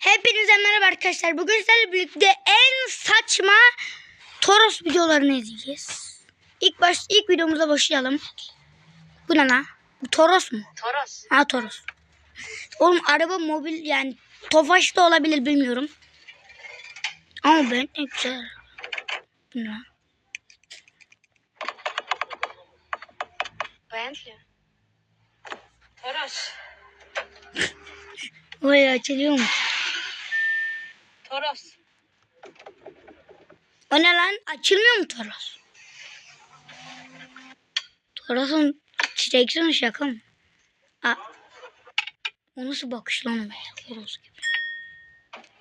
Hepinize merhaba arkadaşlar. Bugün sizlerle birlikte en saçma Toros videolarını izleyeceğiz. İlk baş ilk videomuza başlayalım. Bu ne lan? Bu Toros mu? Toros. Ha Toros. Oğlum araba mobil yani Tofaş da olabilir bilmiyorum. Ama ben ne güzel. Bu ne? Bentley. Toros. Vay açılıyor mu? Toros. O ne lan? Açılmıyor mu Toros? Toros'un direksiyonu şaka mı? Aa, o nasıl bakış lan öyle? Toros gibi.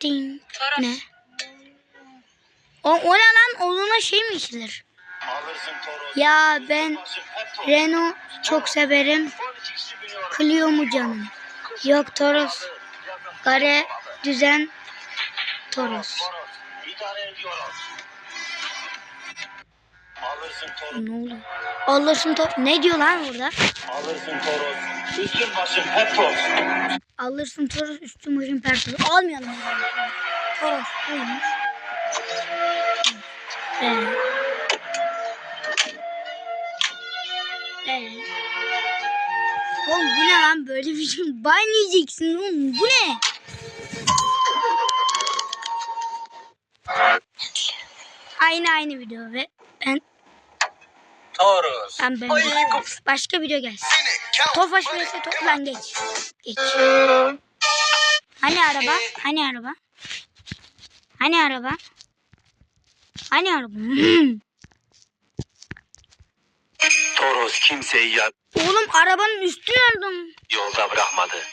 Ding. Toros. Ne? O, o ne lan? Onunla şey mi içilir? Ya ben Renault çok severim. Clio mu canım? Yok Toros. Gare düzen Toros. Alırsın Toros, Ne oluyor? Alırsın to Ne diyor lan burada? alırsın Toros. Üstün başın hep toz. Alırsın Toros üstün başın pertolu. Almayalım. o zaman. Toros buymuş. Evet. Evet. Oğlum bu ne lan böyle bir şey? Ban yiyeceksin oğlum bu ne? Aynı aynı video ve ben Toros. ben ben başka video gelsin. Tofaş vs to lan geç. Geç. Hani araba? Hani araba? Hani araba? Hani araba? Toros kimseyi ya- Oğlum arabanın üstü nerede? yolda bırakmadı.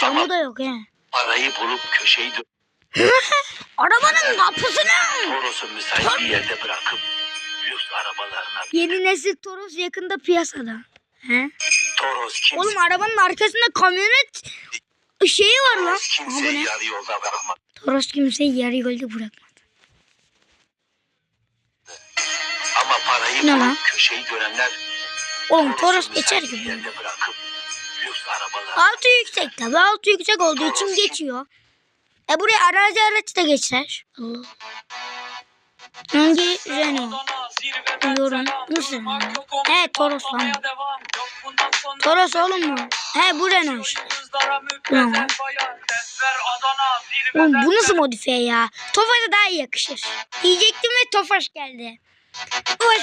Camı da yok he. Parayı bulup köşeyi dö- Arabanın kapısını. Toros'u müsait bir yerde bırakıp lüks arabalarına Yeni nesil Toros yakında piyasada. He? Toros kimse, Oğlum arabanın arkasında kamyonet şeyi var lan. Toros kimseyi ne? yarı yolda bırakmadı. Toros kimseyi yarı yolda bırakmadı. Ama parayı Ne lan? köşeyi görenler Oğlum Toros geçer gibi. Altı yüksek tabi. Altı yüksek olduğu için geçiyor. E buraya aracı araç da geçer. Allah. Hangi Renault? Senin mi? He Toros lan. Toros oğlum mu? He bu Renault işte. Tamam. Oğlum bu nasıl modifiye ya? Tofaş'a daha iyi yakışır. Diyecektim ve Tofaş geldi.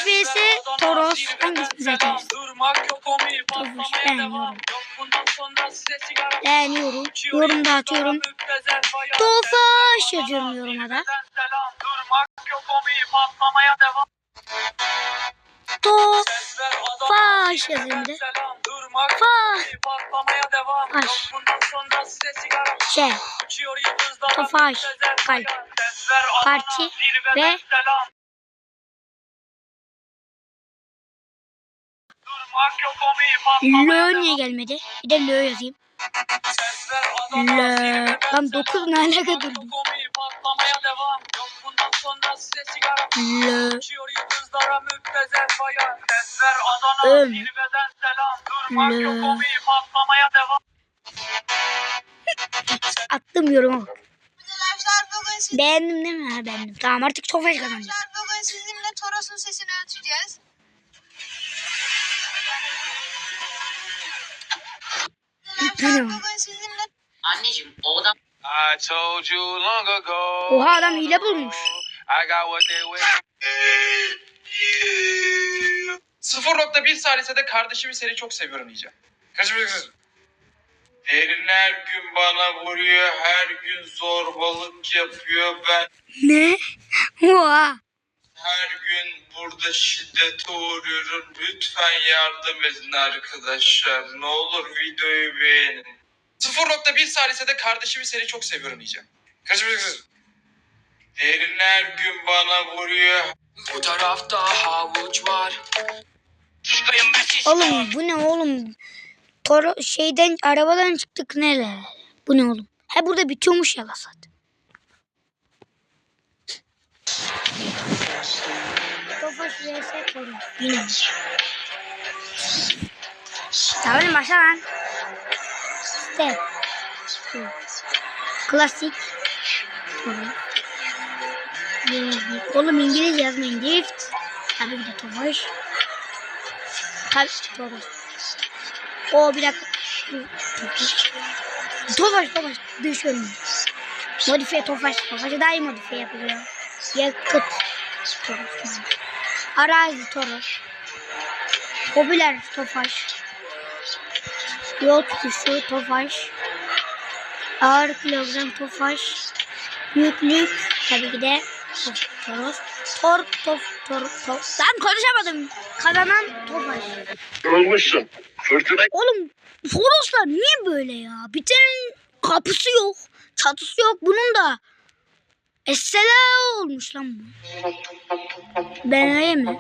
Vs Toros. Hangisini seçeriz? Tofaş beğeniyorum. Beğeniyorum. Yorum da atıyorum. Tofaş yazıyorum yoruma da. Tofaş yazayım de. Faş. Şey. Tofaş. Kalp. Parti ve Lö niye gelmedi? Bir de Lö yazayım. Lö. Lan 9 ne alaka durdu? Lö. Öm. Lö. Attım yoruma bak. Beğendim değil mi? Ha beğendim. Tamam artık Tofaş kazanacak. bugün Bugün sizinle Anneciğim o adam I told you long ago. Oha adam hile bulmuş. I got what they wait. 0.1 saniyede kardeşimi seni çok seviyorum diyeceğim. Kız. Derin her gün bana vuruyor, her gün zorbalık yapıyor. Ben Ne? Oha. Her gün burada şiddete uğruyorum. Lütfen yardım edin arkadaşlar. Ne olur videoyu beğenin. 0.1 saniyede kardeşimi seni çok seviyorum diyeceğim. Kız. Derin her gün bana vuruyor. Bu tarafta havuç var. Oğlum bu ne oğlum? Toro şeyden arabadan çıktık neler? Bu ne oğlum? He burada bitiyormuş ya lasat. Tofaş vs Toro. Yine. Tamam başla lan. Step. Klasik. Oğlum İngilizce yazmayın. Drift. Tabii bir de Tofaş. Tabii Toros. O bir dakika. Tofaş. Tofaş Tofaş. Bölümü. Modifiye Tofaş. Tofaş'ı daha iyi modifiye yapılıyor. Yakıt. Toros. Arazi Toros. Popüler Tofaş. Yol tutuşu Tofaş. Ağır kilogram Tofaş. Büyüklük tabii ki de Toros. Tor, tof, tor, tor. Lan konuşamadım. Kazanan Tofaş. Yorulmuşsun. Fırtına Oğlum Toroslar niye böyle ya? Bir kapısı yok. Çatısı yok. Bunun da Essela olmuş lan bu. BMW mi?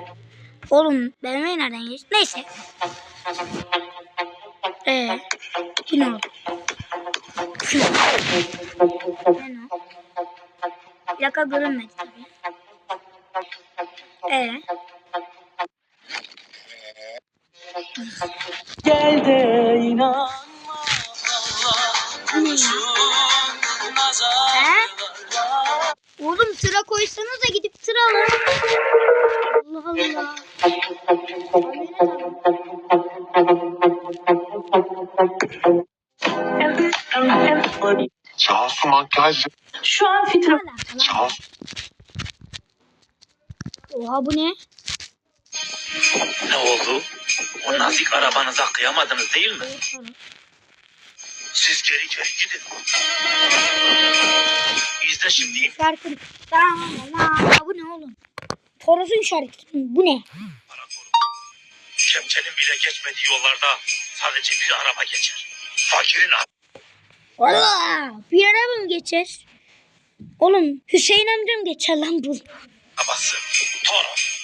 Oğlum BMW nereden geçti? Neyse. Ee, yine oldu. Ne o? Plaka görünmedi tabii. Ee, Gel de inanma koysanız da gidip sıra alın. Allah Allah. Cansu makyaj. Şu an fitre Cansu. Oha bu ne? Ne oldu? O nazik arabanıza kıyamadınız değil mi? Siz geri geri gidin. İzle şimdi. Şarkı. Aa, bu ne oğlum? Toros'un şarkısı. Bu ne? Kepçenin bile geçmediği yollarda sadece bir araba geçer. Fakirin Allah! Bir araba mı geçer? Oğlum Hüseyin amcam geçer lan bu. arabası. Toros.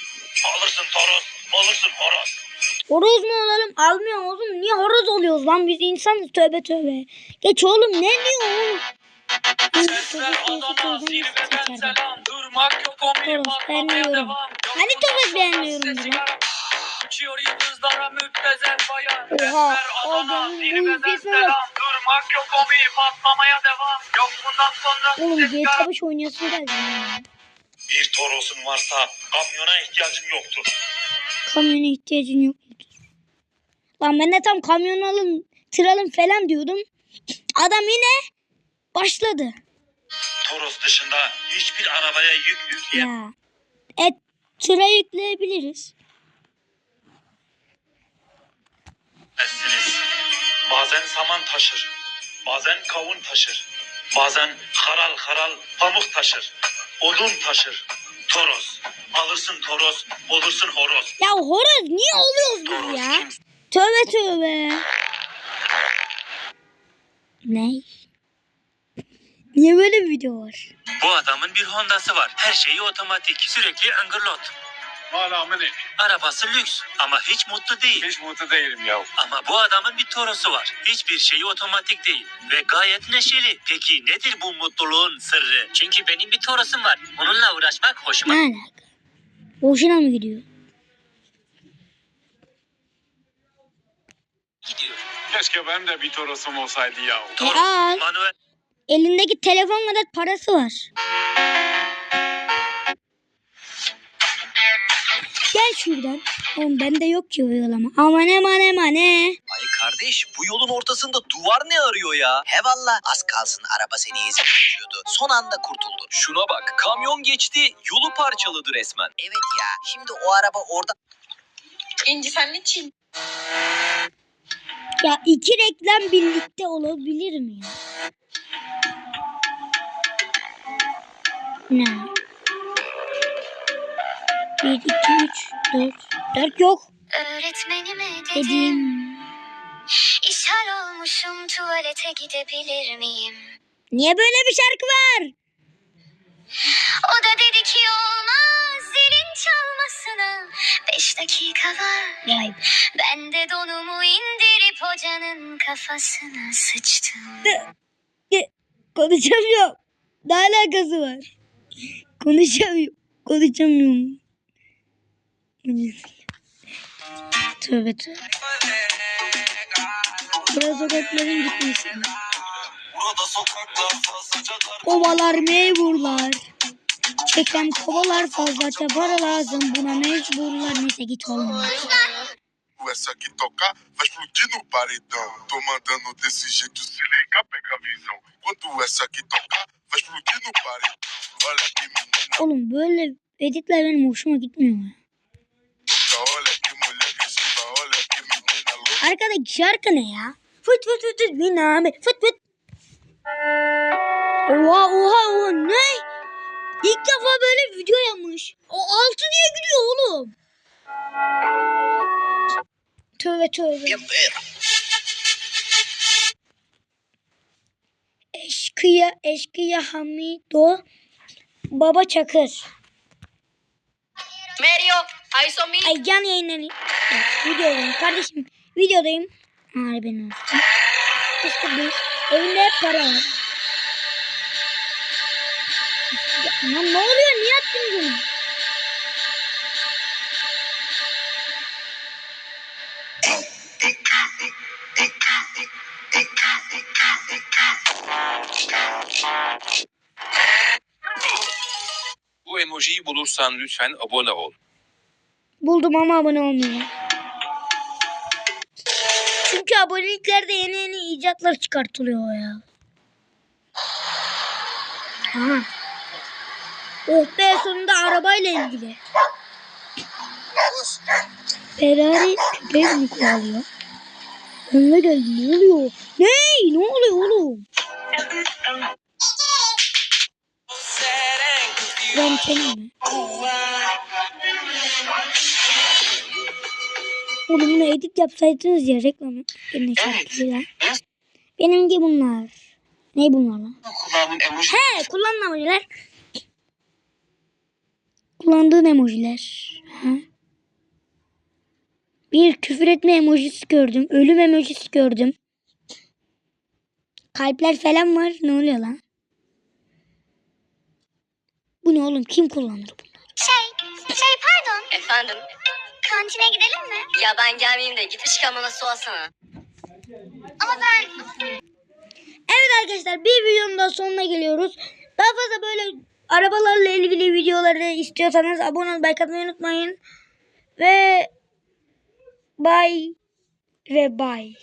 Alırsın Toros, alırsın horoz. Horoz mu olalım? Almıyor oğlum. Niye horoz oluyoruz lan? Biz insanız tövbe tövbe. Geç oğlum ne diyor oğlum? Sesler Adana, zirveden selam. Durmak yok Toros patlamaya devam. Hani Toros beğenmiyorum bunu? yaram. Uçuyor yıldızlara müptezel bayan. Oha, o Adana, benim zirveden nefesim selam. yok. Durmak yok o bir patlamaya devam. Yok bundan sonra Oğlum GTA 5 oynayasın geldi. Bir Toros'un varsa kamyona ihtiyacın yoktur. Kamyona ihtiyacın yok mudur? Lan ben de tam kamyon alın, tır alın falan diyordum. Adam yine başladı. Toros dışında hiçbir arabaya yük yükleyemezsiniz. Ya. Et tıra yükleyebiliriz. Bazen saman taşır, bazen kavun taşır, bazen haral haral pamuk taşır, odun taşır. Toros, alırsın toros, olursun horoz. Ya horoz niye oluyoruz biz ya? Tövbe tövbe. Ne? Niye böyle bir video var? Bu adamın bir Honda'sı var. Her şeyi otomatik. Sürekli ıngırlot. Hala mı ne? Arabası lüks ama hiç mutlu değil. Hiç mutlu değilim ya. Ama bu adamın bir Toros'u var. Hiçbir şeyi otomatik değil. Ve gayet neşeli. Peki nedir bu mutluluğun sırrı? Çünkü benim bir Toros'um var. Onunla uğraşmak hoşuma Ne alaka? Boşuna mı gidiyor? gidiyor. Keşke benim de bir Toros'um olsaydı ya. Toros, manuel Elindeki telefon kadar parası var. Gel şuradan. Oğlum bende yok ki uygulama. Aman aman aman ne? Ay kardeş bu yolun ortasında duvar ne arıyor ya? He valla az kalsın araba seni ezip geçiyordu. Son anda kurtuldun. Şuna bak kamyon geçti yolu parçaladı resmen. Evet ya şimdi o araba orada İnci sen ne çiğ? Ya iki reklam birlikte olabilir mi ya? Ne? Bir, iki, üç, dört. Dört yok. Öğretmenime dedim Dedim. İshal olmuşum tuvalete gidebilir miyim? Niye böyle bir şarkı var? O da dedi ki olmaz zilin çalmasına Beş dakika var Vay be. Ben de donumu indirip hocanın kafasına sıçtım Konuşamıyorum. Ne alakası var? Konuşamıyorum. Konuşamıyorum. Tövbe tövbe. Burası sokakların gitmesi. Kovalar memurlar. Çekem kovalar fazlaca para lazım buna mecburlar. Neyse git olmaz. Essa que tocar vai explodir no paredão. Tô mandando desse jeito, se liga, pega a visão. Quando essa que tocar vai explodir no paredão. Olha que menina Oğlum böyle editler benim hoşuma gitmiyor. Arkadaki şarkı ne ya? Fıt fıt fıt fıt biname fıt fıt. Oha oha oha ne? İlk defa böyle video yapmış. O altı niye gülüyor oğlum? Tövbe tövbe. Eşkıya eşkıya Hamido Baba Çakır. Merio, Ayso mi. Ay can yayınları. Evet, videodayım kardeşim. Videodayım. Benim olsun. İşte bir evinde para var. Ya, ne oluyor? Emojiyi bulursan lütfen abone ol. Buldum ama abone olmuyor. Çünkü aboneliklerde yeni yeni icatlar çıkartılıyor ya. Aha. Oh be sonunda arabayla ilgili. Ferrari köpeği mi kovalıyor? Önüne geldi ne oluyor? Ne? Ne oluyor oğlum? Senin mi? Oğlum bunu edit yapsaydınız ya reklamı. Yine şarkıyla. Benimki bunlar. Ne bunlar lan? He kullandığın emojiler. Kullandığın emojiler. Ha? Bir küfür etme emojisi gördüm. Ölüm emojisi gördüm. Kalpler falan var. Ne oluyor lan? Bu ne oğlum? Kim kullanır bunu? Şey, şey pardon. Efendim? Kantine gidelim mi? Ya ben gelmeyeyim de git ışık bana su alsana. Ama ben... Evet arkadaşlar bir videonun da sonuna geliyoruz. Daha fazla böyle arabalarla ilgili videoları istiyorsanız abone olmayı like atmayı unutmayın. Ve bye ve bye.